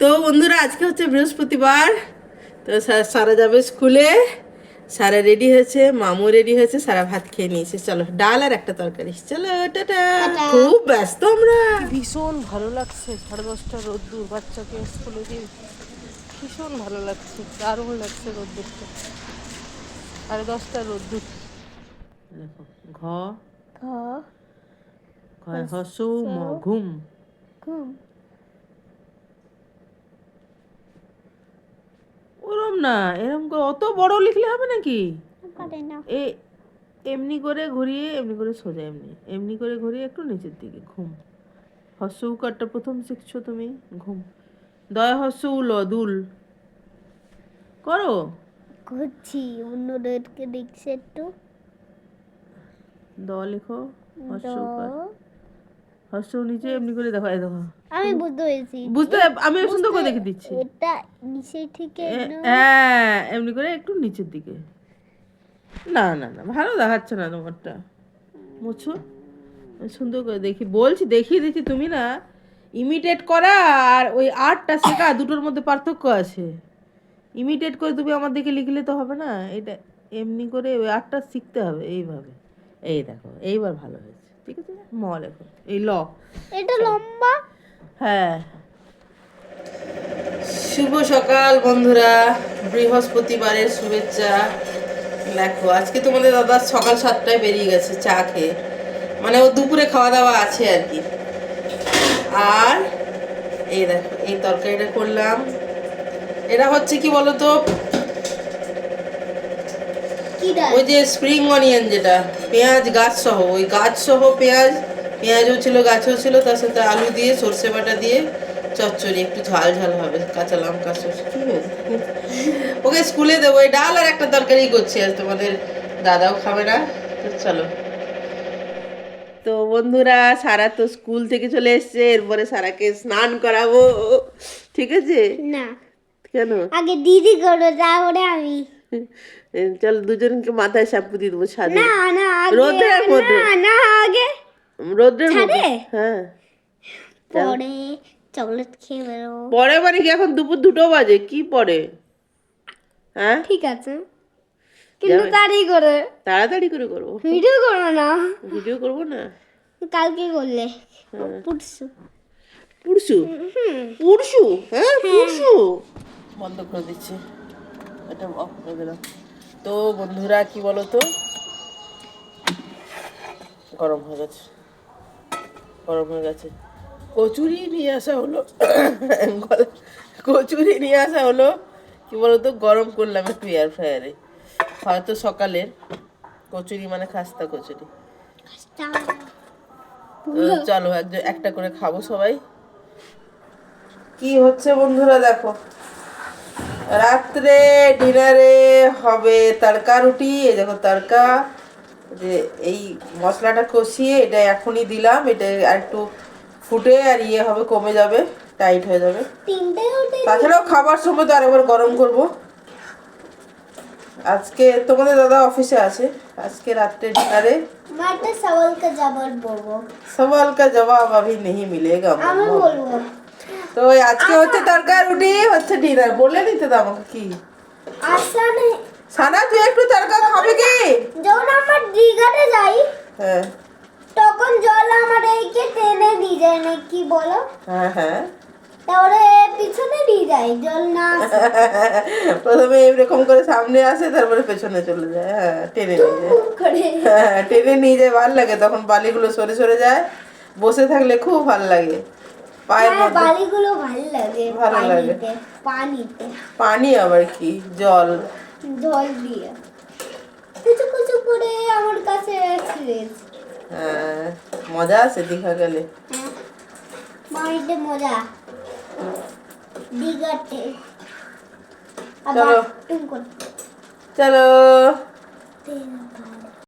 তো বন্ধুরা আজকে হচ্ছে বৃহস্পতিবার। তো সারা যাবে স্কুলে। সারা রেডি হয়েছে মামু রেডি হয়েছে সারা ভাত খেয়ে নিয়েছে। চলো ডাল আর একটা তরকারি। চলো টাটা। খুব ব্যস্ত আমরা। ভীষণ ভালো লাগছে সাড়ে দশটা রোদ্দুর বাচ্চাকে স্কুলে দিয়ে। ভীষণ ভালো লাগছে দারুণ লাগছে রোদ্দুরটা। সাড়ে দশটা রোদ্দুর। দেখো ঘ। ঘ। ঘ হসু ম ঘুম। না এরকম অত বড় লিখলে হবে নাকি? এ এমনি করে ঘুরিয়ে এমনি করে সোজা এমনি এমনি করে ঘুরিয়ে একটু নিচের দিকে ঘুম। হস্য উকারটা প্রথম শিখছো তুমি? ঘুম। দয় হস্য উল দুল। করো। করছি অন্যদেরকে দেখছি একটু। দ লেখো হস্য উকার। হস্য নিচে এমনি করে দেখো এই দেখো। আমি বুঝতে পেরেছি বুঝতে আমি সুন্দর করে দেখে দিচ্ছি। এটা নিচে থেকে হ্যাঁ এমনি করে একটু নিচের দিকে। না না না ভালো দেখাচ্ছে না তোমারটা। মুছো। সুন্দর করে দেখি। বলছি দেখিয়ে দিচ্ছি তুমি না। ইমিটেট করা আর ওই আর্টটা শেখা দুটোর মধ্যে পার্থক্য আছে। ইমিটেট করে তুমি আমার দিকে লিখলে তো হবে না। এটা এমনি করে ওই আর্টটা শিখতে হবে এইভাবে। এই দেখো এইবার ভালো হয়েছে। ঠিক আছে? ম লেখো এই ল। এটা লম্বা? হ্যাঁ। শুভ সকাল বন্ধুরা। বৃহস্পতিবারের শুভেচ্ছা। দেখো আজকে তোমাদের দাদা সকাল সাতটায় বেরিয়ে গেছে চা খেয়ে। মানে ও দুপুরে খাওয়া দাওয়া আছে আর কি। আর এই দেখো এই তরকারিটা করলাম। এটা হচ্ছে কি বলতো? ওই যে স্প্রিং অনিয়ন যেটা পেঁয়াজ গাছ সহ ওই গাছ সহ পেঁয়াজ পেঁয়াজও ছিল গাছও ছিল তার সাথে আলু দিয়ে সর্ষে বাটা দিয়ে চচ্চড়ি একটু ঝাল ঝাল হবে কাঁচা লঙ্কা সর্ষে কি ওকে স্কুলে দেবো ওই ডাল আর একটা তরকারি করছি আজ তোমাদের দাদাও খাবে না তো চলো। তো বন্ধুরা সারা তো স্কুল থেকে চলে এসছে এরপরে সারাকে স্নান করাবো ঠিক আছে? না। কেন? আগে দিদি করো তারপরে আমি। চল দুজনকে মাথায় শ্যাম্পু দিয়ে দেবো ছাদে। না না রোদের মধ্যে না না আগে। রোদ্রের মধ্যে হ্যাঁ। পরে চকলেট খেয়ে বেরোবো। পরে মানে কি এখন দুপুর দুটো বাজে? কি পরে? হ্যাঁ? ঠিক আছে। কিন্তু তাড়ি করে। তাড়াতাড়ি করে করব। ভিডিও করো না। ভিডিও করব না? কালকে করলে। পুটসু পুরসু। পুরসু? হ্যাঁ। পুরসু? বন্ধ করে দিচ্ছি। এটা অফ করে দিলাম তো বন্ধুরা কি বলো তো গরম হয়ে গেছে। গরম হয়ে গেছে। কচুরি নিয়ে আসা হলো। কচুরি নিয়ে আসা হলো। কি বলতো? গরম করলাম একটু এয়ার ফ্রায়ারে হয়তো সকালের কচুরি মানে খাস্তা কচুরি। চলো একজন একটা করে খাব সবাই। কি হচ্ছে বন্ধুরা দেখো। রাত্রে ডিনারে হবে তড়কা রুটি এই দেখো তড়কা যে এই মশলাটা কষিয়ে এটা এখনই দিলাম এটা আর একটু ফুটে আর ইয়ে হবে কমে যাবে টাইট হয়ে যাবে তিনটে উঠে তাছাড়াও খাবার সময় তো আরেকবার গরম করব আজকে তোমাদের দাদা অফিসে আছে আজকে রাত্রে ডিনারে মাঠে সওয়ালকে যাবার বলবো सवाल का जवाब अभी नहीं मिलेगा আমি মাম্মা। বলবো তো আজকে হচ্ছে তরকা রুটি হচ্ছে ডিনার। বলে দিতে তো আমাকে কি? সানা তুই একটু তরকা খাবে কি? যখন আমরা দীঘাতে যাই হ্যাঁ। তখন জল আমার এইকে টেনে দিয়ে যায় না কি বলো? হ্যাঁ হ্যাঁ। তারপরে পিছনে দিয়ে যায় জল না প্রথমে এরকম করে সামনে আসে তারপরে পেছনে চলে যায়। হ্যাঁ টেনে নিয়ে যায়। হ্যাঁ টেনে নিয়ে যায় ভালো লাগে। তখন বালিগুলো সরে সরে যায়। বসে থাকলে খুব ভালো লাগে। পায়ের হ্যাঁ মধ্যে। বালিগুলো ভালো লাগে ভালো লাগে। পানিতে পানি আবার কি? জল। জল দিয়ে। কিছু কিছু করে আমার কাছে এক্সপিরিয়েন্স হ্যাঁ মজা আছে দীঘা গেলে? মাইতে মজা। দীঘাতে। চলো। চলো।